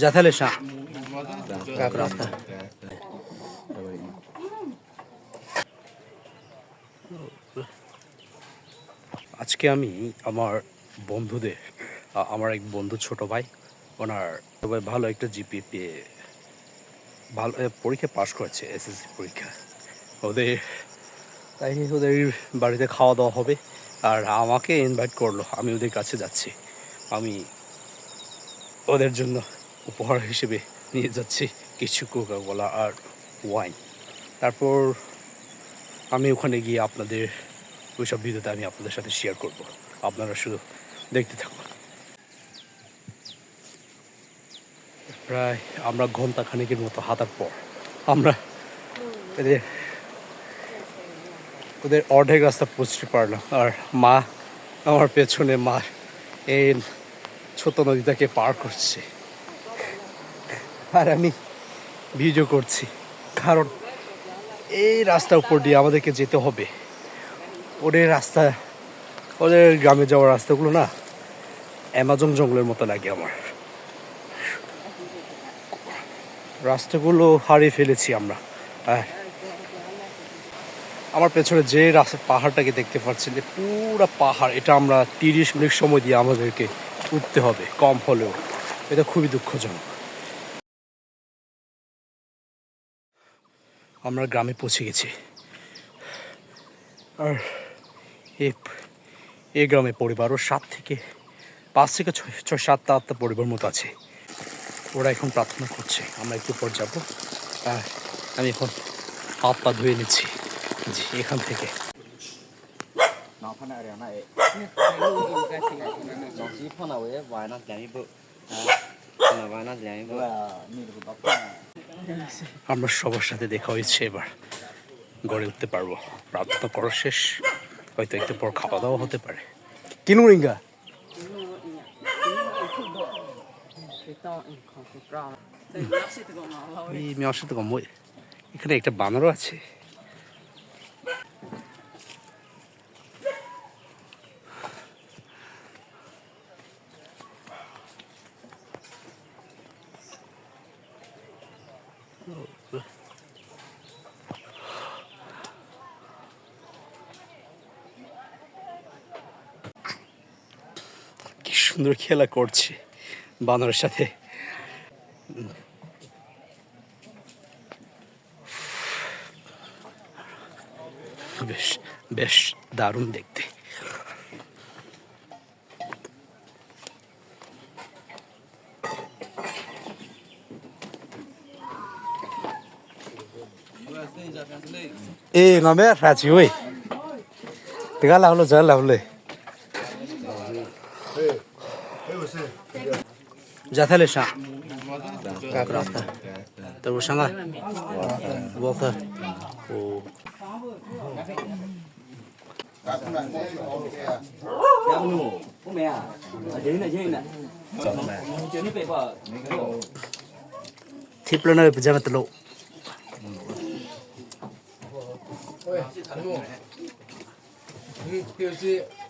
সা রাস্তা আজকে আমি আমার বন্ধুদের, আমার এক বন্ধু ছোট ভাই, ওনার সবাই ভালো একটা জিপি পেয়ে ভালো পরীক্ষা পাশ করেছে, এসএসসি পরীক্ষা। ওদের, তাই ওদের বাড়িতে খাওয়া দাওয়া হবে, আর আমাকে ইনভাইট করল, আমি ওদের কাছে যাচ্ছি। আমি ওদের জন্য উপহার হিসেবে নিয়ে যাচ্ছি কিছু কোকা কোলা আর ওয়াইন তারপর আমি ওখানে গিয়ে আপনাদের ওইসব ভিডিওতে আমি আপনাদের সাথে শেয়ার করব। আপনারা শুধু দেখতে থাকুন। প্রায় আমরা ঘণ্টা খানেকের মতো হাঁটার পর আমরা এদের ওদের অর্ধেক রাস্তা পৌঁছতে পারলাম। আর মা, আমার পেছনে মা এই ছোট নদীটাকে পার করছে। আর আমি ভিডিও করছি। কারণ এই রাস্তার উপর দিয়ে আমাদেরকে যেতে হবে। ওদের রাস্তা, ওদের গ্রামে যাওয়ার রাস্তাগুলো না অ্যামাজন জঙ্গলের মতো লাগে আমার। রাস্তাগুলো হারিয়ে ফেলেছি আমরা। হ্যাঁ আমার পেছনে যে রাস্তা, পাহাড়টাকে দেখতে পাচ্ছেন যে পুরো পাহাড়, এটা আমরা তিরিশ মিনিট সময় দিয়ে আমাদেরকে উঠতে হবে কম হলেও। এটা খুবই দুঃখজনক। আমরা গ্রামে পৌঁছে গেছি আর এই গ্রামে পরিবারও সাত থেকে পাঁচ থেকে ছয় ছয় সাতটা আটটা পরিবার মতো আছে ওরা এখন প্রার্থনা করছে আমরা একটু পর যাব আর আমি এখন হাত পা ধুয়ে নিচ্ছি জি এখান থেকে nó আমরা সবার সাথে দেখা হয়েছে এবার। গড়ে উঠতে পারব। প্রার্থনা করা শেষ। হয়তো একটু পর খাওয়া দাওয়া হতে পারে। কিনুরিঙ্গা এই মেয়ের সাথে কম এখানে একটা বানরও আছে। সুন্দর খেলা করছে বানরের সাথে। বেশ বেশ দারুণ দেখতে। Eh, ngắm bé ra chiếu ấy. Từ cái Jathalesha. Kakrasta. Tabushanga. Walker. Oh. Tiplana Pajamatalo. Hey,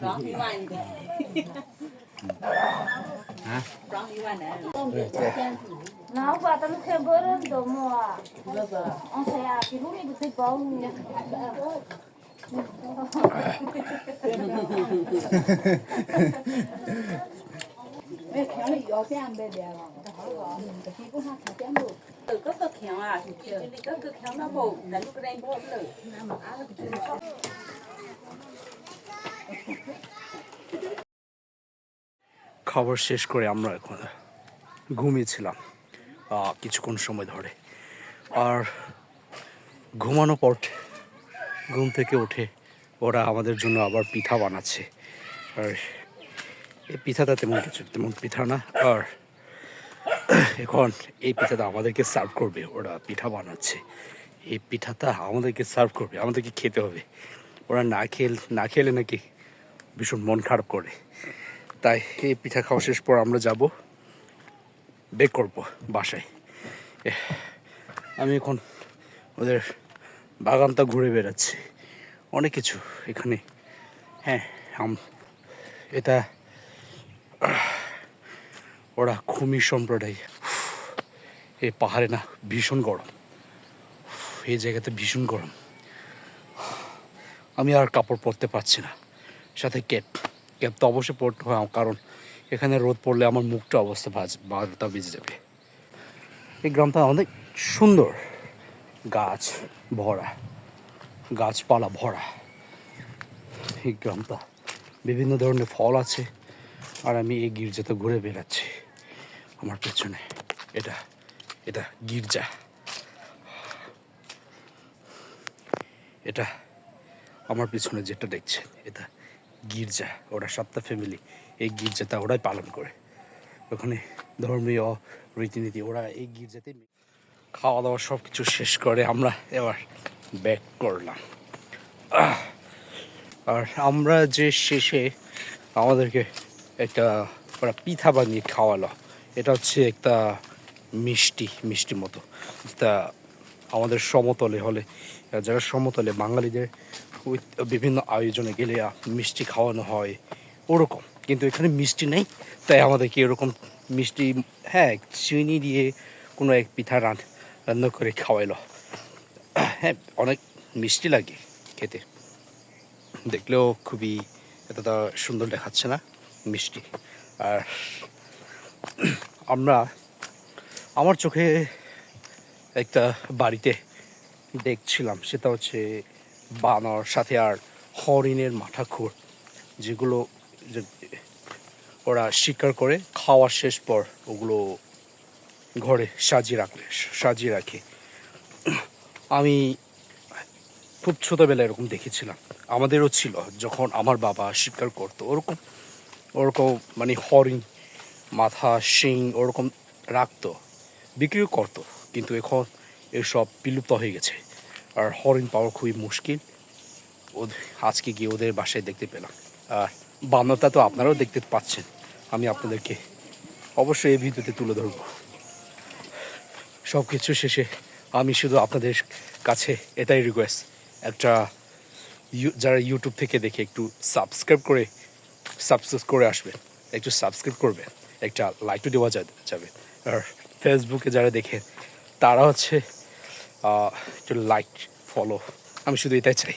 装一万一个，啊？装一万呢？你。খাবার শেষ করে আমরা এখন ঘুমিয়েছিলাম কিছুক্ষণ সময় ধরে। আর ঘুমানো পর ঘুম থেকে উঠে ওরা আমাদের জন্য আবার পিঠা বানাচ্ছে। আর এই পিঠাটা তেমন কিছু, তেমন পিঠা না। আর এখন এই পিঠাটা আমাদেরকে সার্ভ করবে, ওরা পিঠা বানাচ্ছে। এই পিঠাটা আমাদেরকে সার্ভ করবে, আমাদেরকে খেতে হবে। ওরা না খেল, না খেলে নাকি ভীষণ মন খারাপ করে। তাই এই পিঠা খাওয়া শেষ পর আমরা যাব বেক করব বাসায়। আমি এখন ওদের বাগানটা ঘুরে বেড়াচ্ছি। অনেক কিছু এখানে। হ্যাঁ আম- এটা ওরা খুমি সম্প্রদায়। এই পাহাড়ে না, ভীষণ গরম। এই জায়গাতে ভীষণ গরম। আমি আর কাপড় পরতে পারছি না। সাথে ক্যাপ ক্যাপ তো অবশ্যই পরতে হয় কারণ এখানে রোদ পড়লে আমার মুখটা অবস্থা ভাজ, বারোটা বেজে যাবে। এই গ্রামটা অনেক সুন্দর। গাছ ভরা, গাছপালা ভরা। এই গ্রামটা বিভিন্ন ধরনের ফল আছে, আর আমি এই গির্জাতে ঘুরে বেড়াচ্ছি। আমার পেছনে এটা এটা গির্জা। এটা আমার পিছনে যেটা দেখছেন, এটা গির্জা ওরা সাতটা ফ্যামিলি এই গির্জাটা ওরাই পালন করে। ওখানে ধর্মীয় রীতিনীতি, ওরা এই গির্জাতে খাওয়া দাওয়া সব কিছু শেষ করে, আমরা এবার ব্যাক করলাম। আর আমরা যে শেষে আমাদেরকে একটা, ওরা পিঠা বানিয়ে খাওয়ালো, এটা হচ্ছে একটা মিষ্টি মিষ্টি মতো। যেটা আমাদের সমতলে হলে, যারা সমতলে বাঙালিদের বিভিন্ন আয়োজনে গেলে মিষ্টি খাওয়ানো হয়, ওরকম। কিন্তু এখানে মিষ্টি নেই, তাই আমাদেরকে এরকম মিষ্টি হ্যাঁ চিনি দিয়ে কোনো এক পিঠা রান, রান্না করে খাওয়াইলো। হ্যাঁ অনেক মিষ্টি লাগে খেতে। দেখলেও খুবই এতটা সুন্দর দেখাচ্ছে না মিষ্টি। আর আমরা আমার চোখে একটা বাড়িতে দেখছিলাম, সেটা হচ্ছে বানর, সাথে আর হরিণের মাথা মাথাখোর যেগুলো ওরা শিকার করে খাওয়ার শেষ পর ওগুলো ঘরে সাজিয়ে রাখলে, সাজিয়ে রাখে। আমি খুব ছোটোবেলায় এরকম দেখেছিলাম। আমাদেরও ছিল, যখন আমার বাবা শিকার করতো, ওরকম ওরকম মানে হরিণ, মাথা, শিং ওরকম রাখতো, বিক্রিও করতো, কিন্তু এখন এসব বিলুপ্ত হয়ে গেছে। আর হরিণ পাওয়া খুবই মুশকিল। ওদের আজকে গিয়ে ওদের বাসায় দেখতে পেলাম। আর বান্নতা তো আপনারাও দেখতে পাচ্ছেন। আমি আপনাদেরকে অবশ্যই এই ভিডিওতে তুলে ধরবো। সব কিছু শেষে আমি শুধু আপনাদের কাছে এটাই রিকোয়েস্ট একটা যারা ইউটিউব থেকে দেখে একটু সাবস্ক্রাইব করে সাবস্ক্রাইব করে আসবেন। একটু সাবস্ক্রাইব করবেন। একটা লাইকও দেওয়া যাবে। আর ফেসবুকে যারা দেখে, তারা হচ্ছে একটু লাইক ফলো আমি শুধু এটাই চাই।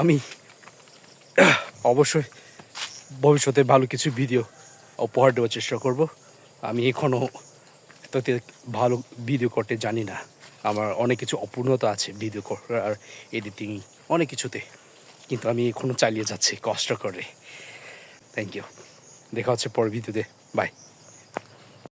আমি অবশ্যই ভবিষ্যতে ভালো কিছু ভিডিও উপহার দেওয়ার চেষ্টা করব। আমি এখনও এততে ভালো ভিডিও করতে জানি না। আমার অনেক কিছু অপূর্ণতা আছে ভিডিও করার এডিটিং অনেক কিছুতে। কিন্তু আমি এখনও চালিয়ে যাচ্ছি কষ্ট করে। থ্যাংক ইউ দেখা হচ্ছে পরের ভিডিওতে বাই